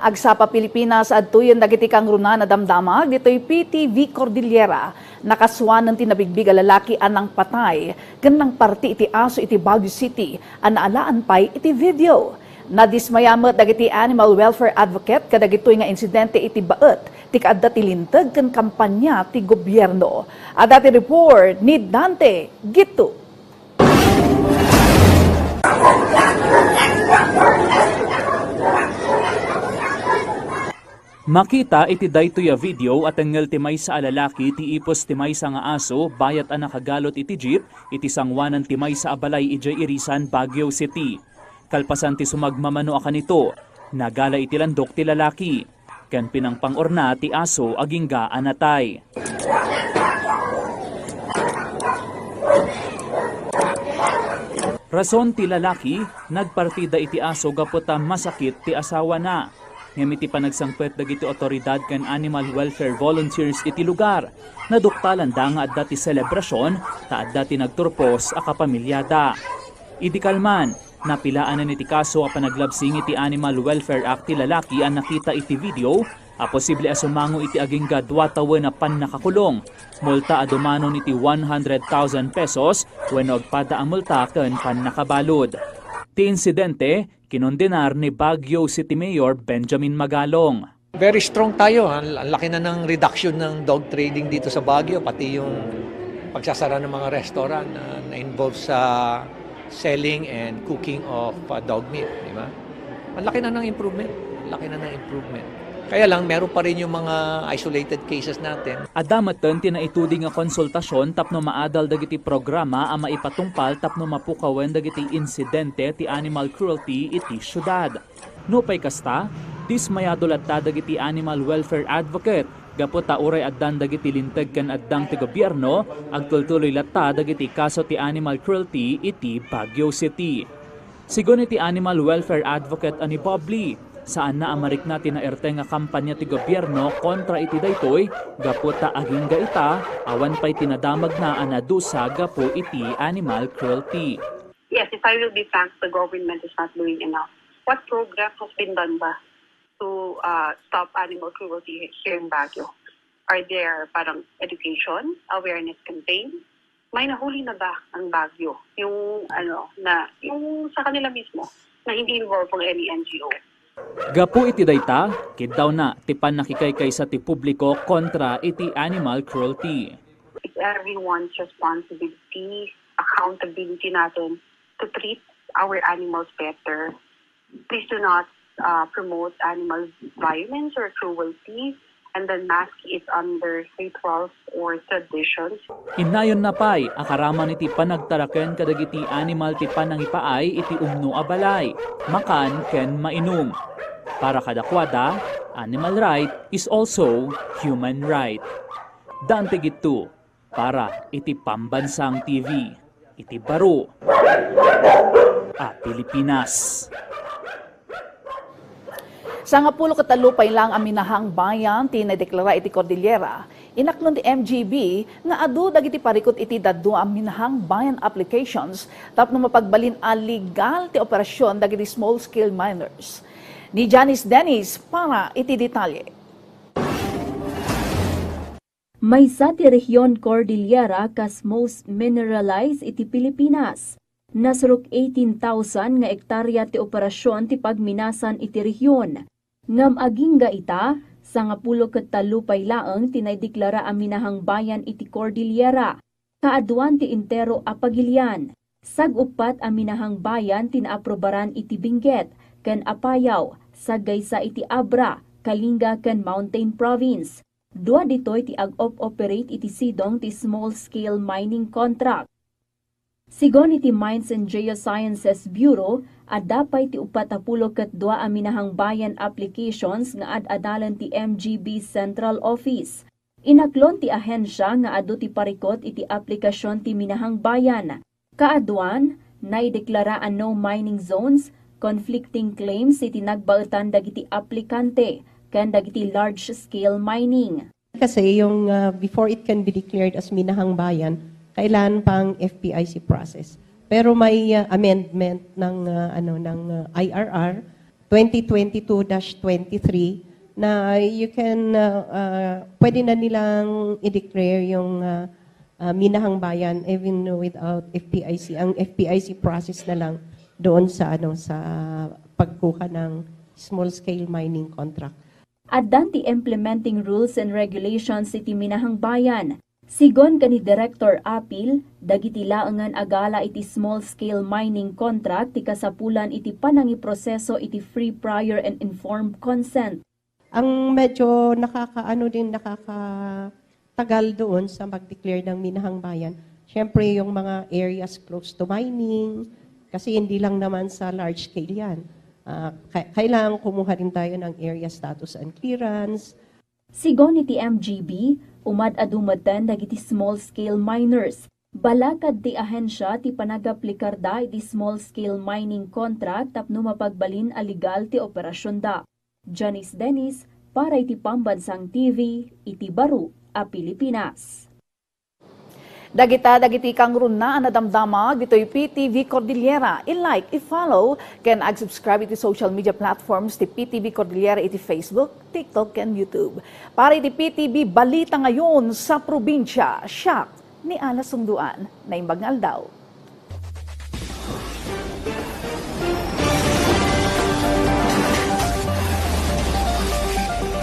Agsapa Pilipinas at tuyon dagiti kang runa na damdamag dito'y PTV Cordillera nakaswan ng tinabigbig lalaki anang patay ganang parti iti aso iti Baguio City anaalaan pay iti video. Nadismayamat dagiti animal welfare advocate kadagitoy nga insidente iti baet ti kaadda ti lintag ken kampanya ti gobyerno. Ada ti report ni Dante Gitu. Makita iti daytoy a video at ang timay sa alalaki ti ipos timay sa nga aso bayat ang nakagalot iti jeep iti sangwanan timay sa abalay ijay irisan Baguio City. Kalpasan ti sumagmamano akan ito, nagala iti landok ti lalaki. Ken pinangpangorna ti aso agingga anatay. Rason ti lalaki, nagpartida iti aso gaputa masakit ti asawa na. Ngem iti panagsangpet dagiti otoridad ken animal welfare volunteers iti lugar. Naduktalan da nga adda ti selebrasyon ta adda ti nagturpos a kapamilyada. Idi kalman, napilaan na iti kaso a panaglabsing iti Animal Welfare Act ti lalaki ang nakita iti video a posible a sumango iti aging gadwatawen na pan nakakulong. Multa a dumanon iti 100,000 pesos when agpada ang multa ken pan nakabalod. Ti insidente, kinondenar ni Baguio City Mayor Benjamin Magalong. Very strong tayo. Ang laki na ng reduction ng dog trading dito sa Baguio, pati yung pagsasara ng mga restaurant na, na involved sa selling and cooking of uh, dog meat, di ba? Ang laki na ng improvement. Ang laki na ng improvement. Kaya lang, meron pa rin yung mga isolated cases natin. Adamatan tinaitudi nga konsultasyon tapno maadal dagiti programa a maipatungpal tapno mapukawen dagiti insidente ti animal cruelty iti syudad. No pay kasta, dismayado latta dagiti animal welfare advocate gapot ta uray addan dagiti linteg ken addang ti gobyerno agtultuloy latta dagiti kaso ti animal cruelty iti Baguio City. Sigon iti animal welfare advocate ani Bob Lee, saan na amarik natin na erte nga kampanya ti gobyerno kontra iti daytoy gaputa aging gaita awan pay tinadamag na anadusa gapo iti animal cruelty. Yes, if I will be frank, the government is not doing enough. What program has been done ba to uh, stop animal cruelty here in Baguio? Are there parang education, awareness campaign? May nahuli na ba ang Baguio? Yung ano, na, yung sa kanila mismo, na hindi involved ng any NGO? Gapo iti dayta, kid daw na tipan nakikaykay sa ti publiko kontra iti animal cruelty. It's everyone's responsibility, accountability natin to treat our animals better. Please do not uh, promote animal violence or cruelty and then mask it under rituals or traditions. Inayon na pay, akaraman iti panagtaraken kadagiti animal ti panangipaay iti umno a balay, makan ken mainum. Para kadakwada, animal right is also human right. Dante gitu, para iti pambansang TV, iti baro, a Pilipinas. Sa nga pulo katalupay lang ang minahang bayan ti nadeklara iti Cordillera, inaklon ti MGB nga adu dagiti parikot iti daddo ang minahang bayan applications tapno mapagbalin a legal ti operasyon dagiti small scale miners. Ni Janice Dennis para iti detalye. Maysa ti rehiyon Cordillera kas most mineralized iti Pilipinas. Nasruk 18,000 nga ektarya ti operasyon ti pagminasan iti rehiyon. Ngam aging ita, sa nga pulo ket talupay laeng tinaydeklara ang minahang bayan iti Cordillera. Kaaduan ti intero a pagilian. Sag-upat ang minahang bayan tinaaprobaran iti Benguet, ken Apayaw, Sagaysa iti Abra, Kalinga ken Mountain Province. Dua ditoy ti ag-op-operate iti sidong ti small-scale mining contract. Sigon iti Mines and Geosciences Bureau, adapay ti upatapulo ket dua a minahang bayan applications nga ad-adalan ti MGB Central Office. Inaklon ti ahensya nga adu ti parikot iti aplikasyon ti minahang bayan. Kaaduan, naideklaraan no mining zones, conflicting claims iti nagbaetan dagiti aplikante, ken dagiti large-scale mining. Kasi yung uh, before it can be declared as minahang bayan, kailan pang FPIC process. Pero may uh, amendment ng uh, ano ng uh, IRR 2022-23 na you can, uh, uh, pwede na nilang i-declare yung uh, uh, Minahang Bayan even without FPIC. Ang FPIC process na lang doon sa ano sa pagkuha ng small scale mining contract. At danti implementing rules and regulations iti Minahang Bayan. Sigon kani Director Apil, dagiti laangan agala iti small-scale mining contract ti kasapulan iti panangi proseso iti free prior and informed consent. Ang medyo nakakaano din nakakatagal doon sa mag-declare ng Minahang Bayan, syempre yung mga areas close to mining, kasi hindi lang naman sa large scale yan. Ka- kailangan kumuha rin tayo ng area status and clearance, Sigon iti MGB, umad adumatan dagiti small-scale miners. Balakad ti ahensya ti panagaplikarda iti small-scale mining contract tapno mapagbalin a legal ti operasyon da. Janice Dennis, para iti Pambansang TV, iti Baro, a Pilipinas. Dagita dagiti kang runa na damdamag dito'y PTV Cordillera. I-like, i-follow, can ag-subscribe iti social media platforms ti PTV Cordillera iti Facebook, TikTok, and YouTube. Para iti PTV Balita ngayon sa probinsya, siya ni Ala Sungduan na imbag nga.